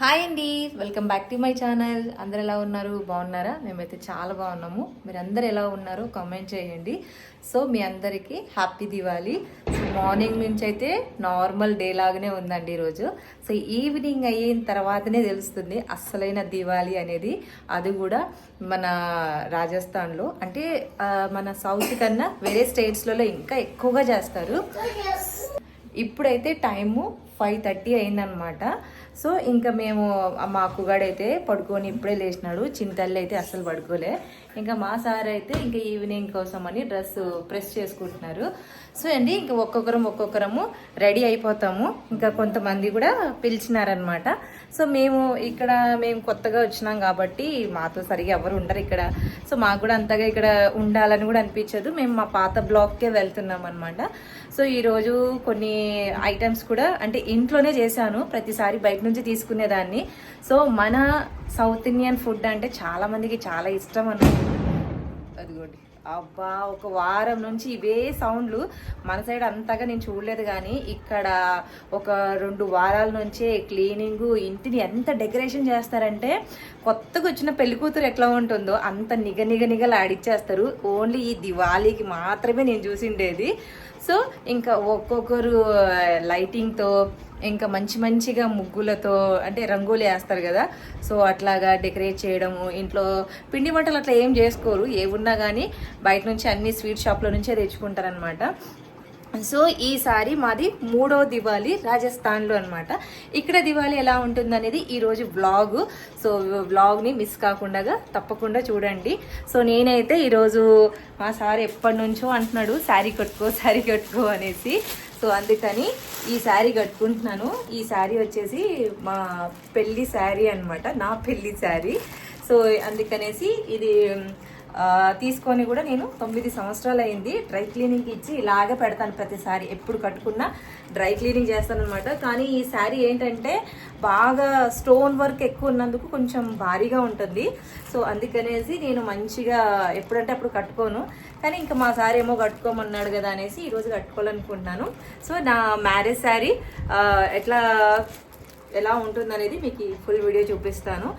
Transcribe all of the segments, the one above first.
Hi అండి welcome back to my channel అందరు ఎలా ఉన్నారు? బాగున్నారా? మేమైతే చాలా బాగున్నాము. మీరు అందరు ఎలా ఉన్నారు కామెంట్ చేయండి. సో మీ అందరికీ హ్యాపీ దివాళీ సో మార్నింగ్ నుంచి అయితే నార్మల్ డే లాగానే ఉందండి ఈరోజు. సో ఈవినింగ్ అయిన తర్వాతనే తెలుస్తుంది అస్సలైన దివాళీ అనేది. అది కూడా మన రాజస్థాన్లో. అంటే మన సౌత్ కన్నా వేరే స్టేట్స్లలో ఇంకా ఎక్కువగా చేస్తారు. ఇప్పుడైతే టైము ఫైవ్ థర్టీ అయిందనమాట సో ఇంకా మేము మా అక్కగాడైతే పడుకొని ఇప్పుడే లేచినాడు. చింతల్లి అయితే అస్సలు పడుకోలే. ఇంకా మా సార్ అయితే ఇంకా ఈవినింగ్ కోసం అని డ్రెస్ ప్రెస్ చేసుకుంటున్నారు. సో అండి ఇంకా ఒక్కొక్కరం ఒక్కొక్కరము రెడీ అయిపోతాము. ఇంకా కొంతమంది కూడా పిలిచినారనమాట. సో మేము ఇక్కడ మేము కొత్తగా వచ్చినాం కాబట్టి మాతో సరిగా ఎవరు ఉండరు ఇక్కడ. సో మాకు కూడా అంతగా ఇక్కడ ఉండాలని కూడా అనిపించదు. మేము మా పాత బ్లాక్కే వెళ్తున్నాం అనమాట సో ఈరోజు కొన్ని ఐటమ్స్ కూడా అంటే ఇంట్లోనే చేశాను. ప్రతిసారి బయట నుంచి తీసుకునేదాన్ని. సో మన సౌత్ ఇండియన్ ఫుడ్ అంటే చాలామందికి చాలా ఇష్టం అన్నమాట. అదిగోండి. అబ్బా ఒక వారం నుంచి ఇవే సౌండ్లు. మన సైడ్ అంతగా నేను చూడలేదు కానీ ఇక్కడ ఒక రెండు వారాల నుంచే క్లీనింగ్ ఇంటిని ఎంత డెకరేషన్ చేస్తారంటే కొత్తగా వచ్చిన పెళ్ళి కూతురు ఎట్లా ఉంటుందో అంత నిగ నిగ నిగలు ఆడిచ్చేస్తారు ఓన్లీ ఈ దివాళీకి మాత్రమే నేను చూసిండేది. సో ఇంకా ఒక్కొక్కరు లైటింగ్తో ఇంకా మంచి మంచిగా ముగ్గులతో అంటే రంగోలి వేస్తారు కదా. సో అట్లాగా డెకరేట్ చేయడము ఇంట్లో పిండి వంటలు అట్లా ఏం చేసుకోరు. ఏ ఉన్నా కానీ బయట నుంచి అన్ని స్వీట్ షాప్లో నుంచే తెచ్చుకుంటారనమాట సో ఈసారి మాది మూడో దివాళీ రాజస్థాన్లో అనమాట ఇక్కడ దివాళీ ఎలా ఉంటుందనేది ఈరోజు వ్లాగ్ సో వ్లాగ్ని మిస్ కాకుండా తప్పకుండా చూడండి. సో నేనైతే ఈరోజు మా సార్ ఎప్పటి నుంచో అంటున్నాడు శారీ కట్టుకో శారీ కట్టుకో అనేసి. సో అందుకని ఈ శారీ కట్టుకుంటున్నాను. ఈ శారీ వచ్చేసి మా పెళ్ళి శారీ అన్నమాట. నా పెళ్ళి శారీ. సో అందుకనేసి ఇది తీసుకొని కూడా నేను తొమ్మిది సంవత్సరాలు అయింది డ్రై క్లీనింగ్ ఇచ్చి ఇలాగే పెడతాను ప్రతిసారి. ఎప్పుడు కట్టుకున్నా డ్రై క్లీనింగ్ చేస్తాను అనమాట కానీ ఈ శారీ ఏంటంటే బాగా స్టోన్ వర్క్ ఎక్కువ ఉన్నందుకు కొంచెం భారీగా ఉంటుంది. సో అందుకనేసి నేను మంచిగా ఎప్పుడంటే అప్పుడు కట్టుకోను. కానీ ఇంకా మా సార్ ఏమో కట్టుకోమన్నాడు కదా అనేసి ఈరోజు కట్టుకోవాలనుకుంటున్నాను. సో నా మ్యారేజ్ శారీ ఎట్లా ఎలా ఉంటుందనేది మీకు ఫుల్ వీడియో చూపిస్తాను.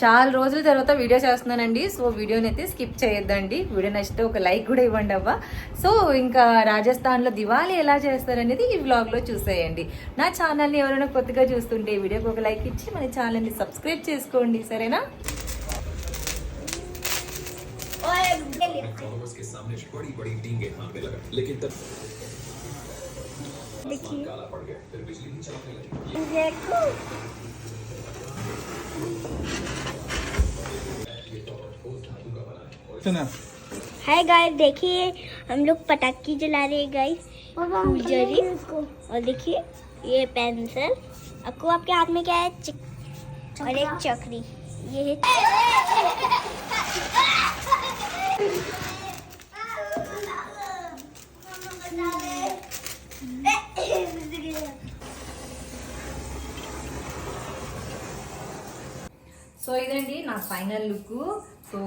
చాలా రోజుల తర్వాత వీడియో చేస్తున్నానండి సో వీడియోని అయితే స్కిప్ చేయొద్దండి వీడియో నచ్చితే ఒక లైక్ కూడా ఇవ్వండి అవ్వ సో ఇంకా రాజస్థాన్లో దివాళీ ఎలా చేస్తారనేది ఈ వ్లాగ్లో చూసేయండి నా ఛానల్ని ఎవరైనా కొత్తగా చూస్తుంటే ఈ వీడియోకి ఒక లైక్ ఇచ్చి మన ఛానల్ని సబ్స్క్రైబ్ చేసుకోండి సరేనా फॉलोअर्स बना है और सुना हाय गाइस देखिए हम लोग पटाखे जला रहे हैं गाइस फुलझड़ी और देखिए ये पेंसिल आपको आपके हाथ में क्या है चिक और एक चक्री ये है సో ఇదండి నా ఫైనల్ లుక్ సో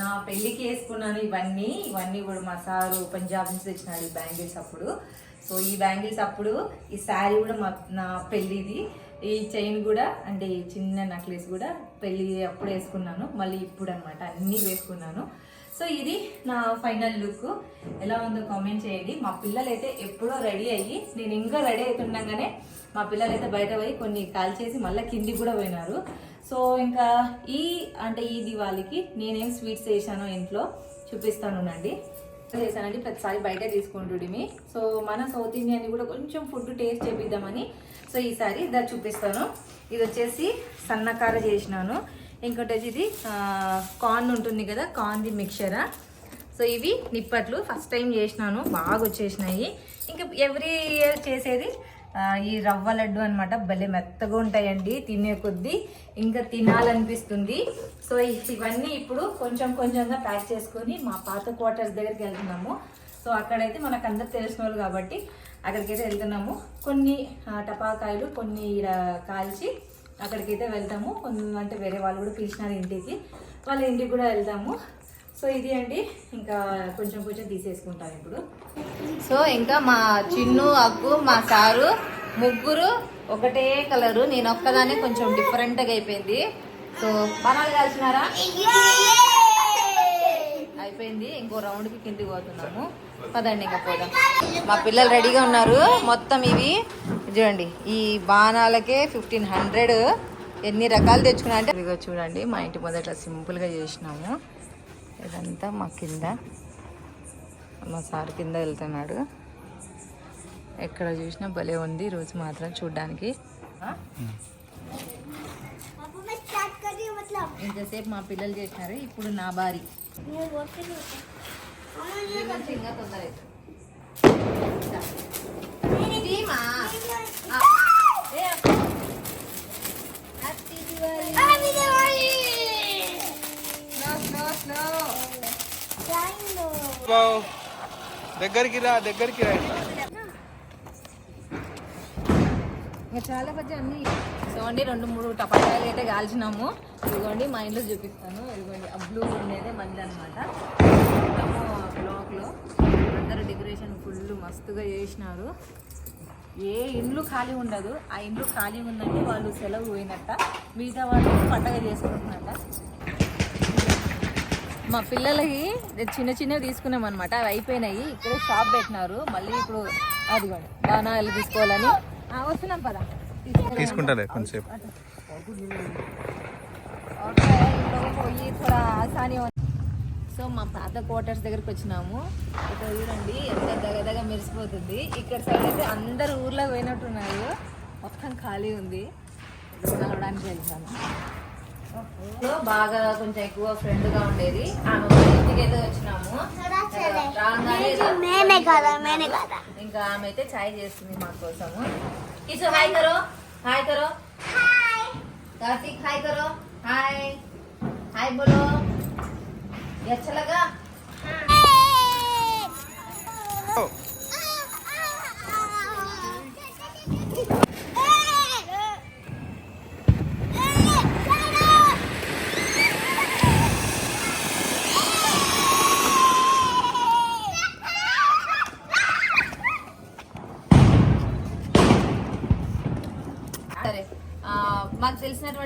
నా పెళ్ళికి వేసుకున్నాను ఇవన్నీ ఇవన్నీ కూడా మా సారు పంజాబ్ నుంచి తెచ్చినాడు ఈ బ్యాంగిల్స్ అప్పుడు. సో ఈ బ్యాంగిల్స్ అప్పుడు ఈ శారీ కూడా మా నా పెళ్ళిది. ఈ చైన్ కూడా అంటే ఈ చిన్న నెక్లెస్ కూడా పెళ్ళి అప్పుడు వేసుకున్నాను. మళ్ళీ ఇప్పుడు అనమాట అన్నీ వేసుకున్నాను. సో ఇది నా ఫైనల్ లుక్. ఎలా ఉందో కామెంట్ చేయండి. మా పిల్లలు అయితే ఎప్పుడో రెడీ అయ్యి నేను ఇంకా రెడీ అవుతుండగానే మా పిల్లలు అయితే బయట పోయి కొన్ని కాల్ చేసి మళ్ళీ కిందికి కూడా పోయినారు. సో ఇంకా ఈ అంటే ఈ దివాళీకి నేనేం స్వీట్స్ చేశానో ఇంట్లో చూపిస్తానునండి చేశానండి ప్రతిసారి బయట తీసుకుంటుడిమి సో మన సౌత్ ఇండియన్ కూడా కొంచెం ఫుడ్ టేస్ట్ చేపిద్దామని. సో ఈసారి ఇద్దరు చూపిస్తాను. ఇది వచ్చేసి సన్నకార చేసినాను. ఇంకోటి వచ్చి ఇది కార్న్ ఉంటుంది కదా కార్న్ది మిక్చరా. సో ఇవి నిప్పట్లు ఫస్ట్ టైం చేసినాను బాగా వచ్చేసినాయి. ఇంకా ఎవ్రీ ఇయర్ చేసేది ఈ రవ్వ లడ్డు అనమాట భలే మెత్తగా ఉంటాయండి తినే కొద్దీ ఇంకా తినాలనిపిస్తుంది. సో ఇవన్నీ ఇప్పుడు కొంచెం కొంచెంగా ప్యాక్ చేసుకొని మా పాత క్వార్టర్స్ దగ్గరికి వెళ్తున్నాము. సో అక్కడైతే మనకు అందరు తెలిసిన వాళ్ళు కాబట్టి అక్కడికైతే వెళ్తున్నాము. కొన్ని టపాకాయలు కొన్ని కాల్చి అక్కడికైతే వెళ్తాము. కొన్ని అంటే వేరే వాళ్ళు కూడా పిలిచినారు ఇంటికి. వాళ్ళ ఇంటికి కూడా వెళ్తాము. సో ఇది అండి. ఇంకా కొంచెం కొంచెం తీసేసుకుంటాను ఇప్పుడు. సో ఇంకా మా చిన్ను అగ్గు మా సారు ముగ్గురు ఒకటే కలరు. నేను ఒక్కదానే కొంచెం డిఫరెంట్గా అయిపోయింది. సో బాణాలు కాల్చినారా? అయిపోయింది. ఇంకో రౌండ్కి కిందికి పోతున్నాము. పదండి ఇంకా పోదాం. మా పిల్లలు రెడీగా ఉన్నారు. మొత్తం ఇవి. చూడండి ఈ బాణాలకే ఫిఫ్టీన్ హండ్రెడ్ ఎన్ని రకాలు తెచ్చుకున్నా అంటే ఇదిగో చూడండి మా ఇంటి మొదట సింపుల్గా చేసినాము. ఇదంతా మా కింద. మా సార్ కింద వెళ్తున్నాడు. ఎక్కడ చూసినా భలే ఉంది. ఈరోజు మాత్రం చూడ్డానికి. ఇంతసేపు మా పిల్లలు చేసినారు. ఇప్పుడు నా భారీ తొందర though. దగ్గరికి రా దగ్గరికి రా. చాలా పెద్ద అన్ని. చూడండి రెండు మూడు టపాకాయలు అయితే కాల్చినాము. ఇదిగోండి మా ఇంట్లో చూపిస్తాను. ఇదిగోండి ఆ బ్లూ ఉండేదే మంది అనమాట బ్లాక్లో అందరూ డెకరేషన్ ఫుల్ మస్తుగా చేసినారు. ఏ ఇండ్లు ఖాళీ ఉండదు. ఆ ఇండ్లు ఖాళీ ఉందంటే వాళ్ళు సెలవు పోయినట్ట. మిగతా వాళ్ళు పండగ చేసుకుంటున్నట్ట. మా పిల్లలకి చిన్న చిన్నవి తీసుకున్నాం అనమాట అవి అయిపోయినాయి. ఇక్కడే షాప్ పెట్టినారు. మళ్ళీ ఇప్పుడు అదిగోండి బాణాలు తీసుకోవాలని. వస్తున్నాం పదా. తీసుకుంటాలే కొంచెంసేపు సో మా పాత క్వార్టర్స్ దగ్గరికి వచ్చినాము. ఇక్కడ చూడండి ఎంత దగదగ మెరిసిపోతుంది. ఇక్కడ సైడ్ అయితే అందరు ఊర్లో పోయినట్టున్నారు. మొత్తం ఖాళీ ఉంది. నడవడానికి వెళ్తాను బాగా కొంచెం ఎక్కువ ఫ్రెండ్గా ఉండేది. ఆమె వచ్చినాము. ఇంకా ఆమె అయితే చాయ్ చేస్తుంది మా కోసము. కిషో హాయ్ కరో హాయ్ కరో కార్తీక్ హాయ్ కరో హాయ్. హాయ్ బోలో. ఎచ్చలగా.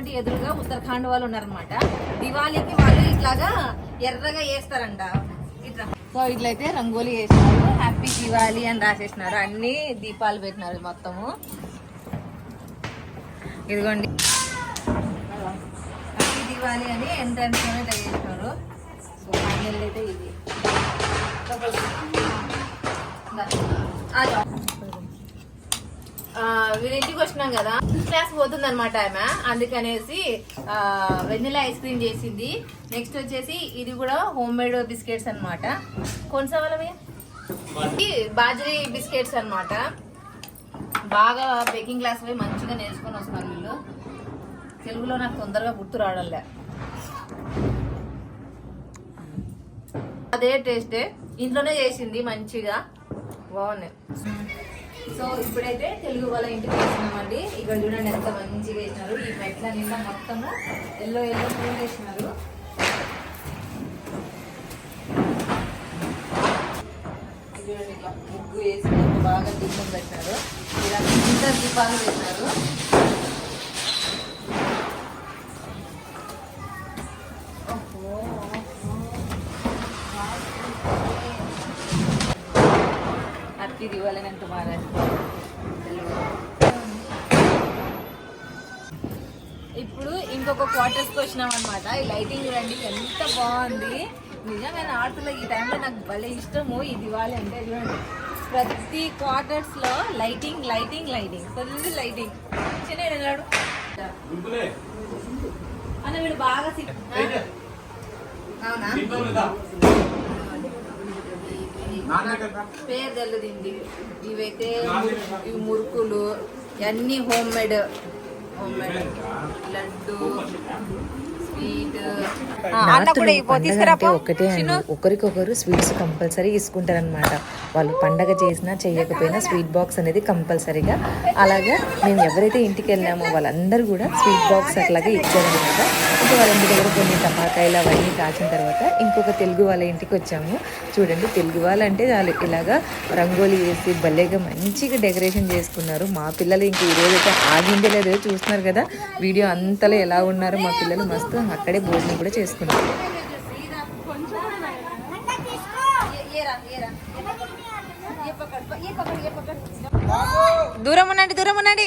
తెలిసినటువంటి ఎదురుగా ఉత్తరాఖండ్ వాళ్ళు ఉన్నారనమాట దివాళీకి వాళ్ళు ఇట్లాగా ఎర్రగా వేస్తారంట ఇట్లా. సో ఇట్లయితే రంగోలీ వేసినారు. హ్యాపీ దివాళీ అని రాసేసినారు. అన్ని దీపాలు పెట్టినారు మొత్తము. ఇదిగోండి. హ్యాపీ దివాళీ అని ఎంట్రన్స్లోనే ఇట్లా చేసినారు. సో ఫైనల్ అయితే ఇది. ఆ, ఆ, వీరింటికి వచ్చినాం కదా. క్లాస్ పోతుంది అనమాట ఆమె. అందుకనేసి ఆ, వెనిలా ఐస్ క్రీమ్ చేసింది. నెక్స్ట్ వచ్చేసి ఇది కూడా హోమ్ మేడ్ బిస్కెట్స్ అనమాట కొనసావాలవి బాజరీ బిస్కెట్స్ అన్నమాట. బాగా బేకింగ్ క్లాస్ పోయి మంచిగా నేర్చుకొని వస్తున్నారు వీళ్ళు. తెలుగులో నాకు తొందరగా గుర్తు రావడంలే. అదే టేస్టే ఇంట్లోనే చేసింది మంచిగా. బాగున్నాయి. సో ఇప్పుడైతే తెలుగు వాళ్ళ ఇంటికి వేసినామండి ఇక్కడ చూడండి ఎంత మంచిగా వేసినారు. ఈ మెట్ల నిండా మొత్తము ఎల్లో ఎల్లో పూలు వేసినారు. చూడండి ఇట్లా ముగ్గు వేసి బాగా దీపం పెట్టినారు ఇలా ఇంత దీపాలు పెట్టినారు దివాళీ అని తుమారా ఇప్పుడు ఇంకొక క్వార్టర్స్కి వచ్చినాం అనమాట ఈ లైటింగ్ చూడండి ఎంత బాగుంది. నిజమైన ఆడుతున్న ఈ టైంలో నాకు భలే ఇష్టము ఈ దివాళీ అంటే చూడండి. ప్రతి క్వార్టర్స్లో lighting lighting lighting full lighting చిన్న వెళ్ళాడు అన్న వీడు బాగా సిక్- అవునా? పేరు తెల్లదింది ఇవైతే ఇవి మురుకులు ఇవన్నీ home made. Home made. Laddu. అంటే ఒకటే అండి. ఒకరికొకరు స్వీట్స్ కంపల్సరీ ఇసుకుంటారనమాట వాళ్ళు పండగ చేసినా చేయకపోయినా స్వీట్ బాక్స్ అనేది కంపల్సరీగా. అలాగా మేము ఎవరైతే ఇంటికి వెళ్ళామో వాళ్ళందరూ కూడా స్వీట్ బాక్స్ అట్లాగే ఇచ్చారనమాట ఇంకా వాళ్ళ ఇంటి దగ్గర కొన్ని టపాకాయలు అవన్నీ కాచిన తర్వాత ఇంకొక తెలుగు వాళ్ళ ఇంటికి వచ్చాము. చూడండి తెలుగు వాళ్ళు అంటే వాళ్ళు ఇలాగా రంగోలీ వేసి భలేగా మంచిగా డెకరేషన్ చేసుకున్నారు. మా పిల్లలు ఇంక ఈరోజు అయితే ఆగిందే లేదో చూస్తున్నారు కదా. వీడియో అంతలో ఎలా ఉన్నారు మా పిల్లలు? మస్తు అక్కడే భోజనం కూడా చేసుకున్నారు దూరం ఉండండి దూరం ఉండండి.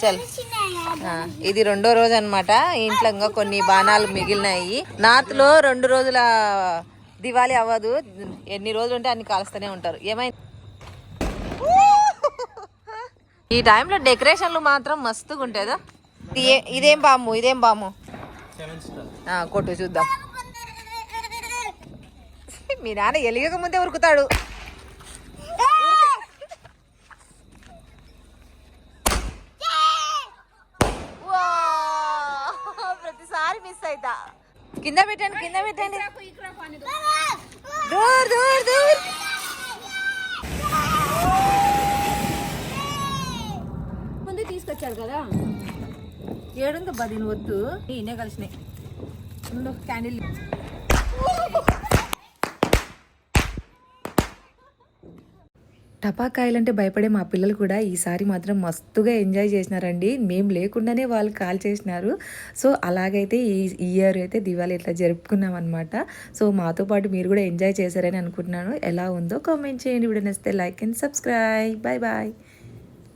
చల్. ఇది రెండో రోజు అనమాట ఇంట్లో ఇంకా కొన్ని బాణాలు మిగిలినాయి. నాత్లో రెండు రోజుల దివాళీ అవ్వదు. ఎన్ని రోజులు ఉంటే అన్ని కాలుస్తూనే ఉంటారు. ఏమైంది? ఈ టైంలో డెకరేషన్లు మాత్రం మస్తుగా ఉంటాయిదా ఇదేం బాము ఇదేం బాము? కొట్టు చూద్దాం. మీ నాన్న ఎలిగక ముందే ఉరుకుతాడు. కింద పెట్టండి కింద పెట్టండి. దూర్ దూర్ దూర్. ముందు తీసుకొచ్చాడు కదా. ఏడుంది బది వద్దు ఈయనే కలిసినాయి. క్యాండిల్. టపాకాయలంటే భయపడే మా పిల్లలు కూడా ఈసారి మాత్రం మస్తుగా ఎంజాయ్ చేసినారండి. మేము లేకుండానే వాళ్ళు కాల్ చేసినారు. సో అలాగైతే ఈ ఇయర్ అయితే దివాళీ ఇట్లా జరుపుకున్నాం అనమాట సో మాతో పాటు మీరు కూడా ఎంజాయ్ చేశారని అనుకుంటున్నాను. ఎలా ఉందో కామెంట్ చేయండి. వీడియో నచ్చితే like and subscribe. Bye bye.